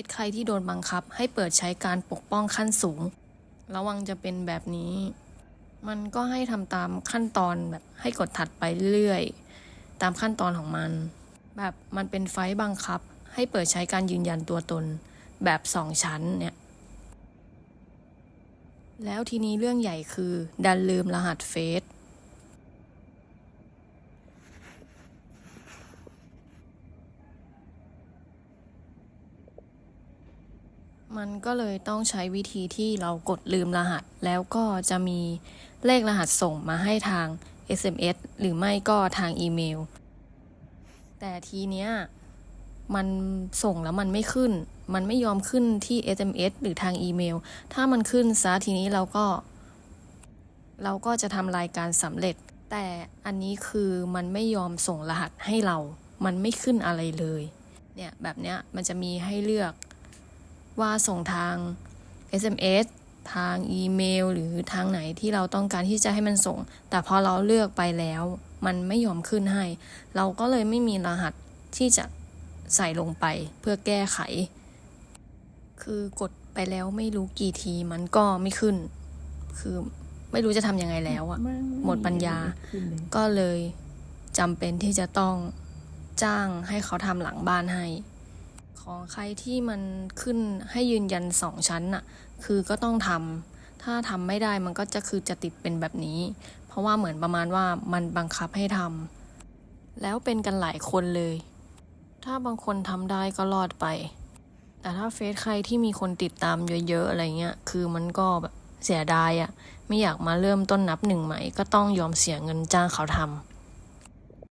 ซใครที่โดนบังคับให้เปิดใช้การปกป้องขั้นสูง ระวังจะเป็นแบบนี้ มันก็ให้ทำตามขั้นตอนแบบให้กดถัดไปเรื่อยๆ ตามขั้นตอนของมัน แบบมันเป็นไฟล์บังคับ ให้เปิดใช้การยืนยันตัวตน แบบสองชั้นเนี่ย แล้วทีนี้เรื่องใหญ่คือ ดันลืมรหัสเฟซ มันก็เลยต้องใช้วิธีที่เรากดลืมรหัส แล้วก็จะมีเลขรหัสส่งมาให้ทาง SMS หรือไม่ก็ทางอีเมล แต่ทีเนี้ยมันส่งแล้วมันไม่ขึ้น มันไม่ยอมขึ้นที่ SMS หรือทางอีเมล ถ้ามันขึ้นซะทีนี้เราก็ เราก็จะทำรายการสำเร็จ แต่อันนี้คือมันไม่ยอมส่งรหัสให้เรา มันไม่ขึ้นอะไรเลย เนี่ยแบบเนี้ยมันจะมีให้เลือก ว่าส่งทาง SMS ทางอีเมล หรือทางไหนที่เราต้องการที่จะให้มันส่ง แต่พอเราเลือกไปแล้ว มันไม่ยอมขึ้นให้ เราก็เลยไม่มีรหัสที่จะใส่ลงไปเพื่อแก้ไข คือกดไปแล้วไม่รู้กี่ทีมันก็ไม่ขึ้น คือไม่รู้จะทำยังไงแล้วอะหมดปัญญา ก็เลยจำเป็นที่จะต้องจ้างให้เขาทำหลังบ้านให้ ของใครที่มันขึ้นให้ยืนยันสองชั้นน่ะ คือก็ต้องทำ ถ้าทำไม่ได้มันก็จะคือจะติดเป็นแบบนี้ เพราะว่าเหมือนประมาณว่ามันบังคับให้ทำ แล้วเป็นกันหลายคนเลย ถ้าบางคนทำได้ก็รอดไป แต่ถ้าเฟซใครที่มีคนติดตามเยอะๆอะไรเงี้ย คือมันก็แบบเสียดายอะไม่อยากมาเริ่มต้นนับหนึ่งใหม่ ก็ต้องยอมเสียเงินจ้างเขาทำ